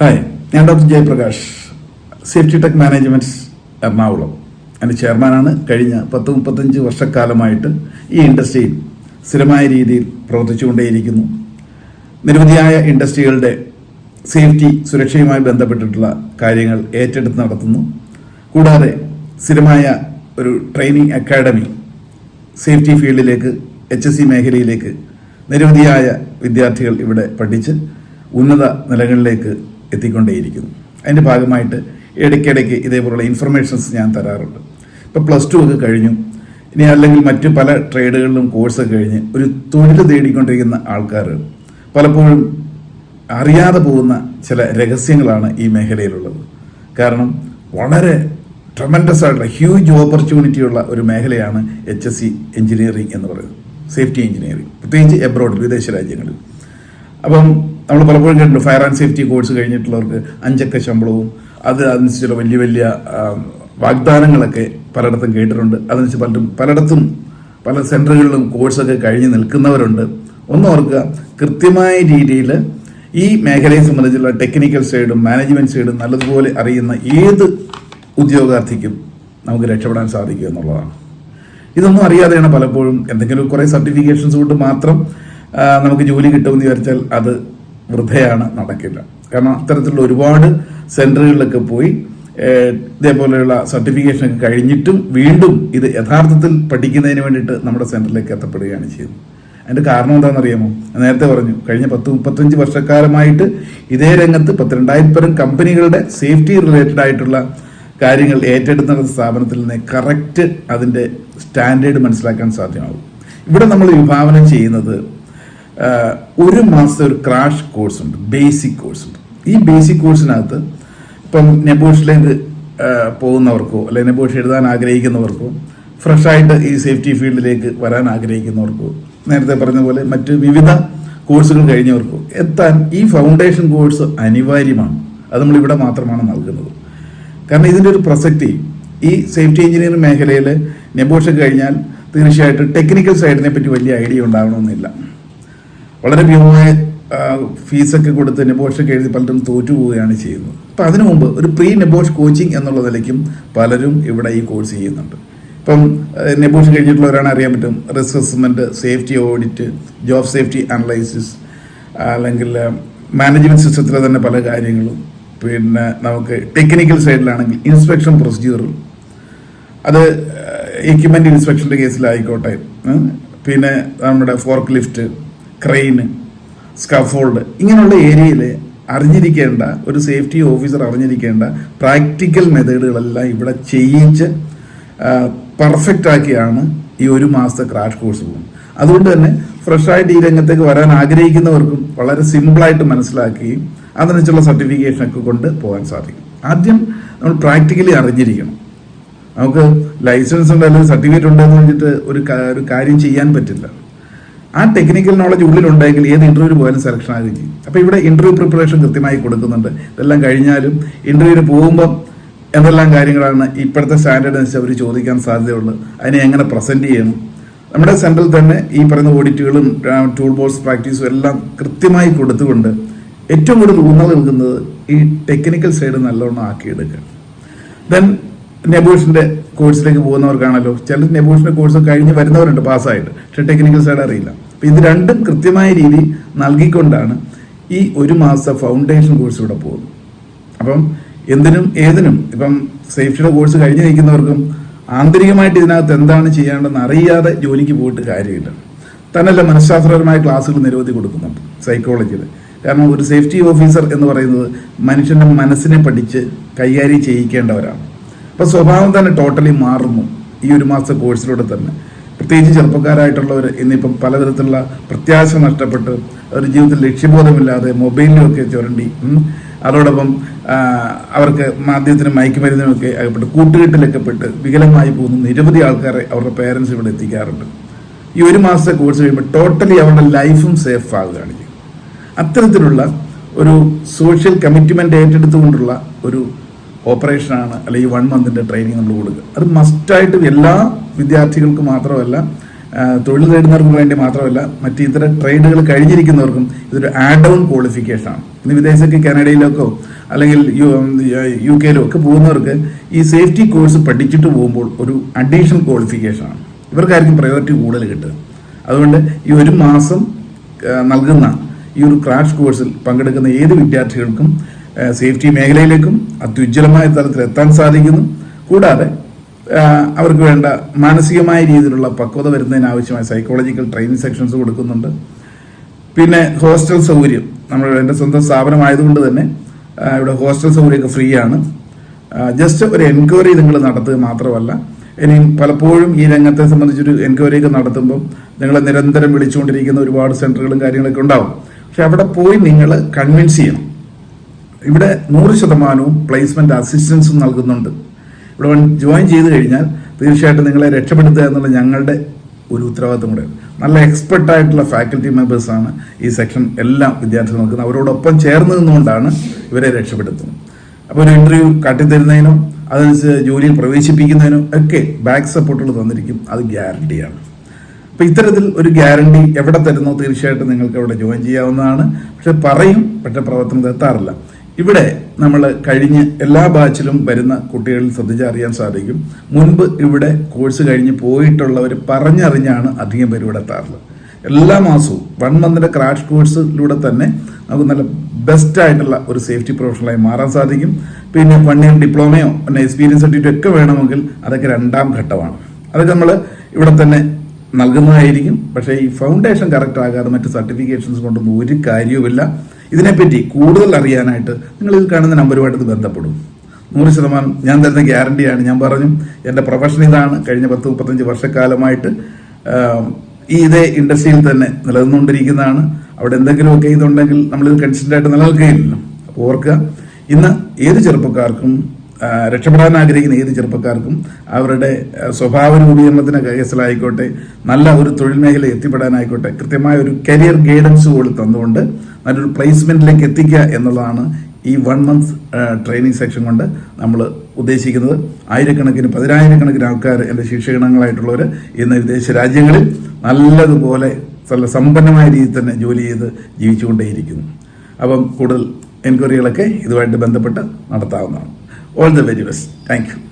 Hi ഞാൻ doctor Jayaprakash safety tech managements Ernakulam. എന്റെ ചെയർമാനാണ്. കഴിഞ്ഞ പത്ത് മുപ്പത്തഞ്ച് വർഷക്കാലമായിട്ട് ഈ ഇൻഡസ്ട്രിയിൽ സ്ഥിരമായ രീതിയിൽ പ്രവർത്തിച്ചുകൊണ്ടേയിരിക്കുന്നു. നിരവധിയായ ഇൻഡസ്ട്രികളുടെ സേഫ്റ്റി സുരക്ഷയുമായി ബന്ധപ്പെട്ടിട്ടുള്ള കാര്യങ്ങൾ ഏറ്റെടുത്ത് നടത്തുന്നു. കൂടാതെ സ്ഥിരമായ ഒരു ട്രെയിനിങ് അക്കാഡമി സേഫ്റ്റി ഫീൽഡിലേക്ക് എച്ച് എസ് സി മേഖലയിലേക്ക് നിരവധിയായ വിദ്യാർത്ഥികൾ ഇവിടെ പഠിച്ച് ഉന്നത നിലകളിലേക്ക് എത്തിക്കൊണ്ടേയിരിക്കുന്നു. അതിന്റെ ഭാഗമായിട്ട് ഇടയ്ക്കിടയ്ക്ക് ഇതേപോലുള്ള ഇൻഫർമേഷൻസ് ഞാൻ തരാറുണ്ട്. ഇപ്പോൾ പ്ലസ് ടു ഒക്കെ കഴിഞ്ഞു. ഇനി അല്ലെങ്കിൽ മറ്റ് പല ട്രേഡുകളിലും കോഴ്സൊക്കെ കഴിഞ്ഞ് ഒരു തൊഴിൽ തേടിക്കൊണ്ടിരിക്കുന്ന ആൾക്കാർ പലപ്പോഴും അറിയാതെ പോകുന്ന ചില രഹസ്യങ്ങളാണ് ഈ മേഖലയിലുള്ളത്. കാരണം വളരെ ട്രമൻഡസ് ആയിട്ടുള്ള ഹ്യൂജ് ഓപ്പർച്യൂണിറ്റി ഉള്ള ഒരു മേഖലയാണ് എച്ച് എസ് സി എഞ്ചിനീയറിംഗ് എന്ന് പറയുന്നത്. സേഫ്റ്റി എഞ്ചിനീയറിംഗ് പ്രത്യേകിച്ച് എബ്രോഡ് വിദേശ രാജ്യങ്ങളിൽ. അപ്പം നമ്മൾ പലപ്പോഴും കേട്ടിട്ടുണ്ട് ഫയർ ആൻഡ് സേഫ്റ്റി കോഴ്സ് കഴിഞ്ഞിട്ടുള്ളവർക്ക് അഞ്ചക്ക ശമ്പളവും അത് അതിനനുസരിച്ചുള്ള വലിയ വലിയ വാഗ്ദാനങ്ങളൊക്കെ പലയിടത്തും കേട്ടിട്ടുണ്ട്. അതനുസരിച്ച് പലരും പലയിടത്തും പല സെന്ററുകളിലും കോഴ്സൊക്കെ കഴിഞ്ഞ് നിൽക്കുന്നവരുണ്ട്. ഒന്ന് ഓർക്കുക കൃത്യമായ രീതിയിൽ ഈ മേഖലയെ സംബന്ധിച്ചുള്ള ടെക്നിക്കൽ സൈഡും മാനേജ്മെന്റ് സൈഡും നല്ലതുപോലെ അറിയുന്ന ഏത് ഉദ്യോഗാർത്ഥിക്കും നമുക്ക് രക്ഷപ്പെടാൻ സാധിക്കും എന്നുള്ളതാണ്. ഇതൊന്നും അറിയാതെയാണ് പലപ്പോഴും എന്തെങ്കിലും കുറേ സർട്ടിഫിക്കേഷൻസ് കൊണ്ട് മാത്രം നമുക്ക് ജോലി കിട്ടുമെന്ന് വിചാരിച്ചാൽ അത് വൃദ്ധയാണ് നടക്കില്ല. കാരണം അത്തരത്തിലുള്ള ഒരുപാട് സെന്ററുകളിലൊക്കെ പോയി ഇതേപോലെയുള്ള സർട്ടിഫിക്കേഷനൊക്കെ കഴിഞ്ഞിട്ടും വീണ്ടും ഇത് യഥാർത്ഥത്തിൽ പഠിക്കുന്നതിന് വേണ്ടിയിട്ട് നമ്മുടെ സെന്ററിലേക്ക് എത്തപ്പെടുകയാണ് ചെയ്യുന്നത്. അതിന്റെ കാരണം എന്താണെന്നറിയാമോ? നേരത്തെ പറഞ്ഞു കഴിഞ്ഞ പത്ത് മുപ്പത്തഞ്ച് വർഷക്കാലമായിട്ട് ഇതേ രംഗത്ത് പത്തിരണ്ടായിരം പരം കമ്പനികളുടെ സേഫ്റ്റി റിലേറ്റഡ് ആയിട്ടുള്ള കാര്യങ്ങൾ ഏറ്റെടുത്ത സ്ഥാപനത്തിൽ നിന്ന് കറക്റ്റ് അതിന്റെ സ്റ്റാൻഡേർഡ് മനസ്സിലാക്കാൻ സാധ്യമാകും. ഇവിടെ നമ്മൾ വിഭാവനം ചെയ്യുന്നത് ഒരു മാസത്തെ ഒരു ക്രാഷ് കോഴ്സ് ഉണ്ട് ബേസിക് കോഴ്സ് ഉണ്ട്. ഈ ബേസിക് കോഴ്സിനകത്ത് ഇപ്പം നെബോഷിലേക്ക് പോകുന്നവർക്കോ അല്ലെങ്കിൽ നെബോഷ് എഴുതാൻ ആഗ്രഹിക്കുന്നവർക്കോ ഫ്രഷായിട്ട് ഈ സേഫ്റ്റി ഫീൽഡിലേക്ക് വരാൻ ആഗ്രഹിക്കുന്നവർക്കോ നേരത്തെ പറഞ്ഞ പോലെ മറ്റ് വിവിധ കോഴ്സുകൾ കഴിഞ്ഞവർക്കോ എത്താൻ ഈ ഫൗണ്ടേഷൻ കോഴ്സ് അനിവാര്യമാണ്. അത് നമ്മൾ ഇവിടെ മാത്രമാണ് നൽകുന്നത്. കാരണം ഇതിന്റെ ഒരു പ്രസക്തി ഈ സേഫ്റ്റി എഞ്ചിനീയറിംഗ് മേഖലയിൽ നെബോഷ് കഴിഞ്ഞാൽ തീർച്ചയായിട്ടും ടെക്നിക്കൽ സൈഡിനെ പറ്റി വലിയ ഐഡിയ ഉണ്ടാകണമെന്നില്ല വളരെ ഭീമമായ ഫീസൊക്കെ കൊടുത്ത് നെബോഷൊക്കെ എഴുതി പലരും തോറ്റു പോവുകയാണ് ചെയ്യുന്നത്. അപ്പം അതിനു മുമ്പ് ഒരു പ്രീ നെബോഷ് കോച്ചിങ് എന്നുള്ള നിലയ്ക്കും പലരും ഇവിടെ ഈ കോഴ്സ് ചെയ്യുന്നുണ്ട്. ഇപ്പം നെബോഷ് കഴിഞ്ഞിട്ടുള്ളവരാണ് അറിയാൻ പറ്റും. Risk assessment safety audit job safety analysis അല്ലെങ്കിൽ മാനേജ്മെന്റ് സിസ്റ്റത്തിലെ തന്നെ പല കാര്യങ്ങളും. പിന്നെ നമുക്ക് ടെക്നിക്കൽ സൈഡിലാണെങ്കിൽ ഇൻസ്പെക്ഷൻ പ്രൊസീജിയറും അത് എക്യുപ്മെന്റ് ഇൻസ്പെക്ഷന്റെ കേസിലായിക്കോട്ടെ പിന്നെ നമ്മുടെ ഫോർക്ക് ലിഫ്റ്റ് ക്രെയിന് സ്കഫോൾഡ് ഇങ്ങനെയുള്ള ഏരിയയിൽ അറിഞ്ഞിരിക്കേണ്ട ഒരു സേഫ്റ്റി ഓഫീസർ അറിഞ്ഞിരിക്കേണ്ട പ്രാക്ടിക്കൽ മെത്തേഡുകളെല്ലാം ഇവിടെ ചെയ്യിച്ച് പെർഫെക്റ്റ് ആക്കിയാണ് ഈ ഒരു മാസത്തെ ക്രാഷ് കോഴ്സ് പോകുന്നത്. അതുകൊണ്ട് തന്നെ ഫ്രഷായിട്ട് ഈ രംഗത്തേക്ക് വരാൻ ആഗ്രഹിക്കുന്നവർക്കും വളരെ സിമ്പിളായിട്ട് മനസ്സിലാക്കുകയും അതിനനുസരിച്ചുള്ള സർട്ടിഫിക്കേഷനൊക്കെ കൊണ്ട് പോകാൻ സാധിക്കും. ആദ്യം നമ്മൾ പ്രാക്ടിക്കലി അറിഞ്ഞിരിക്കണം. നമുക്ക് ലൈസൻസ് ഉണ്ട് അല്ലെങ്കിൽ സർട്ടിഫിക്കറ്റ് ഉണ്ടെന്ന് വെച്ചിട്ട് ഒരു ഒരു കാര്യം ചെയ്യാൻ പറ്റില്ല. ആ ടെക്നിക്കൽ നോളജ് ഉള്ളിലുണ്ടെങ്കിൽ ഏത് ഇന്റർവ്യൂവിന് പോയാലും സെലക്ഷൻ ആകുകയും ചെയ്യും. അപ്പോൾ ഇവിടെ ഇന്റർവ്യൂ പ്രിപ്പറേഷൻ കൃത്യമായി കൊടുക്കുന്നുണ്ട്. ഇതെല്ലാം കഴിഞ്ഞാലും ഇന്റർവ്യൂവിന് പോകുമ്പോൾ എന്തെല്ലാം കാര്യങ്ങളാണ് ഇപ്പോഴത്തെ സ്റ്റാൻഡേർഡ് അനുസരിച്ച് അവർ ചോദിക്കാൻ സാധ്യതയുള്ളത് അതിനെ എങ്ങനെ പ്രസന്റ് ചെയ്യണം. നമ്മുടെ സെന്ററിൽ തന്നെ ഈ പറയുന്ന ഓഡിറ്റുകളും ടൂൾ ബോക്സ് പ്രാക്ടീസും എല്ലാം കൃത്യമായി കൊടുത്തുകൊണ്ട് ഏറ്റവും കൂടുതൽ ഊന്നൽ നൽകുന്നത് ഈ ടെക്നിക്കൽ സൈഡ് നല്ലോണം ആക്കിയെടുക്കുക. ദെൻ നെബൂഷിന്റെ കോഴ്സിലേക്ക് പോകുന്നവർക്കാണല്ലോ. ചില നെബൂഷിന്റെ കോഴ്സ് കഴിഞ്ഞ് വരുന്നവരുണ്ട് പാസ്സായിട്ട് പക്ഷേ ടെക്നിക്കൽ സൈഡ് അറിയില്ല. ഇത് രണ്ടും കൃത്യമായ രീതി നൽകിക്കൊണ്ടാണ് ഈ ഒരു മാസ ഫൗണ്ടേഷൻ കോഴ്സ് ഇവിടെ പോകുന്നത്. അപ്പം എന്തിനും ഏതിനും ഇപ്പം സേഫ്റ്റിയുടെ കോഴ്സ് കഴിഞ്ഞ് നിൽക്കുന്നവർക്കും ആന്തരികമായിട്ട് ഇതിനകത്ത് എന്താണ് ചെയ്യേണ്ടതെന്ന് അറിയാതെ ജോലിക്ക് പോയിട്ട് കാര്യമില്ല. തന്നല്ല മനഃശാസ്ത്രപരമായ ക്ലാസ്സുകൾ നിരവധി കൊടുക്കുന്നുണ്ട് സൈക്കോളജിയിൽ കാരണം ഒരു സേഫ്റ്റി ഓഫീസർ എന്ന് പറയുന്നത് മനുഷ്യന്റെ മനസ്സിനെ പഠിച്ച് കൈകാര്യം ചെയ്യിക്കേണ്ടവരാണ്. അപ്പോൾ സ്വഭാവം തന്നെ ടോട്ടലി മാറുന്നു ഈ ഒരു മാസത്തെ കോഴ്സിലൂടെ തന്നെ. പ്രത്യേകിച്ച് ചെറുപ്പക്കാരായിട്ടുള്ളവർ ഇന്നിപ്പം പലതരത്തിലുള്ള പ്രത്യാശ നഷ്ടപ്പെട്ട് ഒരു ജീവിതത്തിൽ ലക്ഷ്യബോധമില്ലാതെ മൊബൈലിലൊക്കെ ചുരണ്ടി അതോടൊപ്പം അവർക്ക് മാധ്യമത്തിനും മയക്കുമരുന്നിനുമൊക്കെ അകപ്പെട്ട് കൂട്ടുകെട്ടിലൊക്കെ പെട്ട് വികലമായി പോകുന്ന നിരവധി ആൾക്കാരെ അവരുടെ പേരൻസ് ഇവിടെ എത്തിക്കാറുണ്ട്. ഈ ഒരു മാസത്തെ കോഴ്സ് കഴിയുമ്പോൾ ടോട്ടലി അവരുടെ ലൈഫും സേഫ് ആകുകയാണ് അത്തരത്തിലുള്ള ഒരു സോഷ്യൽ കമ്മിറ്റ്മെന്റ് ഏറ്റെടുത്തുകൊണ്ടുള്ള ഒരു ഓപ്പറേഷനാണ് അല്ലെങ്കിൽ വൺ മന്തിന്റെ ട്രെയിനിങ് നമ്മൾ കൊടുക്കുക. അത് മസ്റ്റായിട്ട് എല്ലാ വിദ്യാർത്ഥികൾക്ക് മാത്രമല്ല തൊഴിൽ നേടുന്നവർക്ക് വേണ്ടി മാത്രമല്ല മറ്റ് ഇത്തരം ട്രേഡുകൾ കഴിഞ്ഞിരിക്കുന്നവർക്കും ഇതൊരു ആഡ് ഓൺ ക്വാളിഫിക്കേഷൻ ആണ്. ഇന്ന് വിദേശത്ത് കാനഡയിലേക്കോ അല്ലെങ്കിൽ യു യു കെയിലോ ഒക്കെ പോകുന്നവർക്ക് ഈ സേഫ്റ്റി കോഴ്സ് പഠിച്ചിട്ട് പോകുമ്പോൾ ഒരു അഡീഷണൽ ക്വാളിഫിക്കേഷൻ ആണ്. ഇവർക്കായിരിക്കും പ്രയോറിറ്റി കൂടുതൽ കിട്ടുക. അതുകൊണ്ട് ഈ ഒരു മാസം നൽകുന്ന ഈ ഒരു ക്രാഷ് കോഴ്സിൽ പങ്കെടുക്കുന്ന ഏത് വിദ്യാർത്ഥികൾക്കും സേഫ്റ്റി മേഖലയിലേക്കും അത്യുജ്വലമായ തലത്തിൽ എത്താൻ സാധിക്കുന്നു. കൂടാതെ അവർക്ക് വേണ്ട മാനസികമായ രീതിയിലുള്ള പക്വത വരുന്നതിന് ആവശ്യമായ സൈക്കോളജിക്കൽ ട്രെയിനിങ് സെക്ഷൻസ് കൊടുക്കുന്നുണ്ട്. പിന്നെ ഹോസ്റ്റൽ സൗകര്യം. നമ്മൾ എന്റെ സ്വന്തം സ്ഥാപനമായതുകൊണ്ട് തന്നെ ഇവിടെ ഹോസ്റ്റൽ സൗകര്യമൊക്കെ ഫ്രീ ആണ് ജസ്റ്റ് ഒരു എൻക്വയറി നിങ്ങൾ നടത്തുക മാത്രമല്ല ഇനി പലപ്പോഴും ഈ രംഗത്തെ സംബന്ധിച്ചൊരു എൻക്വയറി ഒക്കെ നടത്തുമ്പോൾ നിങ്ങളെ നിരന്തരം വിളിച്ചുകൊണ്ടിരിക്കുന്ന ഒരുപാട് സെന്ററുകളും കാര്യങ്ങളൊക്കെ ഉണ്ടാവും. പക്ഷെ അവിടെ പോയി നിങ്ങൾ കൺവിൻസ് ചെയ്യണം. ഇവിടെ നൂറ് ശതമാനവും പ്ലേസ്മെന്റ് അസിസ്റ്റൻസും നൽകുന്നുണ്ട്. ഇവിടെ ജോയിൻ ചെയ്ത് കഴിഞ്ഞാൽ തീർച്ചയായിട്ടും നിങ്ങളെ രക്ഷപ്പെടുത്തുക എന്നുള്ള ഞങ്ങളുടെ ഒരു ഉത്തരവാദിത്വം കൂടെ നല്ല എക്സ്പെർട്ട് ആയിട്ടുള്ള ഫാക്കൽറ്റി മെമ്പേഴ്സാണ് ഈ സെക്ഷൻ എല്ലാം വിദ്യാർത്ഥികൾ നോക്കുന്നത് അവരോടൊപ്പം ചേർന്ന് നിന്നുകൊണ്ടാണ് ഇവരെ രക്ഷപ്പെടുത്തുന്നത്. അപ്പോൾ ഒരു ഇന്റർവ്യൂ കാട്ടിത്തരുന്നതിനും അതനുസരിച്ച് ജോലിയിൽ പ്രവേശിപ്പിക്കുന്നതിനും ഒക്കെ ബാക്ക് സപ്പോർട്ടുകൾ തന്നിരിക്കും. അത് ഗ്യാരണ്ടിയാണ് അപ്പോൾ ഇത്തരത്തിൽ ഒരു ഗ്യാരണ്ടി എവിടെ തരുന്നോ തീർച്ചയായിട്ടും നിങ്ങൾക്ക് അവിടെ ജോയിൻ ചെയ്യാവുന്നതാണ്. പക്ഷെ പറയും പക്ഷെ പ്രവർത്തനത്തിൽ എത്താറില്ല. ഇവിടെ നമ്മൾ കഴിഞ്ഞ് എല്ലാ ബാച്ചിലും വരുന്ന കുട്ടികളിൽ ശ്രദ്ധിച്ചറിയാൻ സാധിക്കും. മുൻപ് ഇവിടെ കോഴ്സ് കഴിഞ്ഞ് പോയിട്ടുള്ളവർ പറഞ്ഞറിഞ്ഞാണ് അധികം പേര് ഇവിടെ എത്താറുള്ളത്. എല്ലാ മാസവും വൺ മന്തിന്റെ ക്രാഷ് കോഴ്സിലൂടെ തന്നെ നമുക്ക് നല്ല ബെസ്റ്റ് ആയിട്ടുള്ള ഒരു സേഫ്റ്റി പ്രൊഫഷണലായി മാറാൻ സാധിക്കും. പിന്നെ വൺ ഇയർ ഡിപ്ലോമയോ പിന്നെ എക്സ്പീരിയൻസ് സർട്ടിഫിക്കറ്റ് ഒക്കെ വേണമെങ്കിൽ അതൊക്കെ രണ്ടാം ഘട്ടമാണ്. അതൊക്കെ നമ്മൾ ഇവിടെ തന്നെ നൽകുന്നതായിരിക്കും. പക്ഷേ ഈ ഫൗണ്ടേഷൻ കറക്റ്റ് ആകാതെ മറ്റ് സർട്ടിഫിക്കേഷൻസ് കൊണ്ടൊന്നും ഒരു കാര്യവുമില്ല. ഇതിനെപ്പറ്റി കൂടുതൽ അറിയാനായിട്ട് നിങ്ങൾ ഇത് കാണുന്ന നമ്പറുമായിട്ട് ബന്ധപ്പെടും. നൂറ് ശതമാനം ഞാൻ തരുന്ന ഗ്യാരണ്ടിയാണ്. ഞാൻ പറഞ്ഞു എന്റെ പ്രൊഫഷൻ ഇതാണ്. കഴിഞ്ഞ പത്ത് മുപ്പത്തഞ്ച് വർഷക്കാലമായിട്ട് ഈ ഇതേ ഇൻഡസ്ട്രിയിൽ തന്നെ നിലനിന്നുകൊണ്ടിരിക്കുന്നതാണ്. അവിടെ എന്തെങ്കിലുമൊക്കെ ഇതുണ്ടെങ്കിൽ നമ്മളിത് കൺസിഡന്റ് ആയിട്ട് നിലനിൽക്കുകയില്ലല്ലോ. അപ്പോൾ ഓർക്കുക ഇന്ന് ഏത് ചെറുപ്പക്കാർക്കും രക്ഷപ്പെടാൻ ആഗ്രഹിക്കുന്ന ഏത് ചെറുപ്പക്കാർക്കും അവരുടെ സ്വഭാവ രൂപീകരണത്തിന് കേസിലായിക്കോട്ടെ നല്ല ഒരു തൊഴിൽ മേഖല എത്തിപ്പെടാനായിക്കോട്ടെ കൃത്യമായ ഒരു കരിയർ ഗൈഡൻസ് പോലും തന്നുകൊണ്ട് നല്ലൊരു പ്ലേസ്മെന്റിലേക്ക് എത്തിക്കുക എന്നുള്ളതാണ് ഈ വൺ മന്ത് ട്രെയിനിങ് സെക്ഷൻ കൊണ്ട് നമ്മൾ ഉദ്ദേശിക്കുന്നത്. ആയിരക്കണക്കിന് പതിനായിരക്കണക്കിന് ആൾക്കാർ എന്റെ ശിക്ഷകണങ്ങളായിട്ടുള്ളവർ ഇന്ന് വിദേശ രാജ്യങ്ങളിൽ നല്ലതുപോലെ നല്ല സമ്പന്നമായ രീതിയിൽ തന്നെ ജോലി ചെയ്ത് ജീവിച്ചുകൊണ്ടേയിരിക്കുന്നു. അപ്പം കൂടുതൽ എൻക്വയറികളൊക്കെ ഇതുമായിട്ട് ബന്ധപ്പെട്ട് നടത്താവുന്നതാണ്. All the very best. Thank you.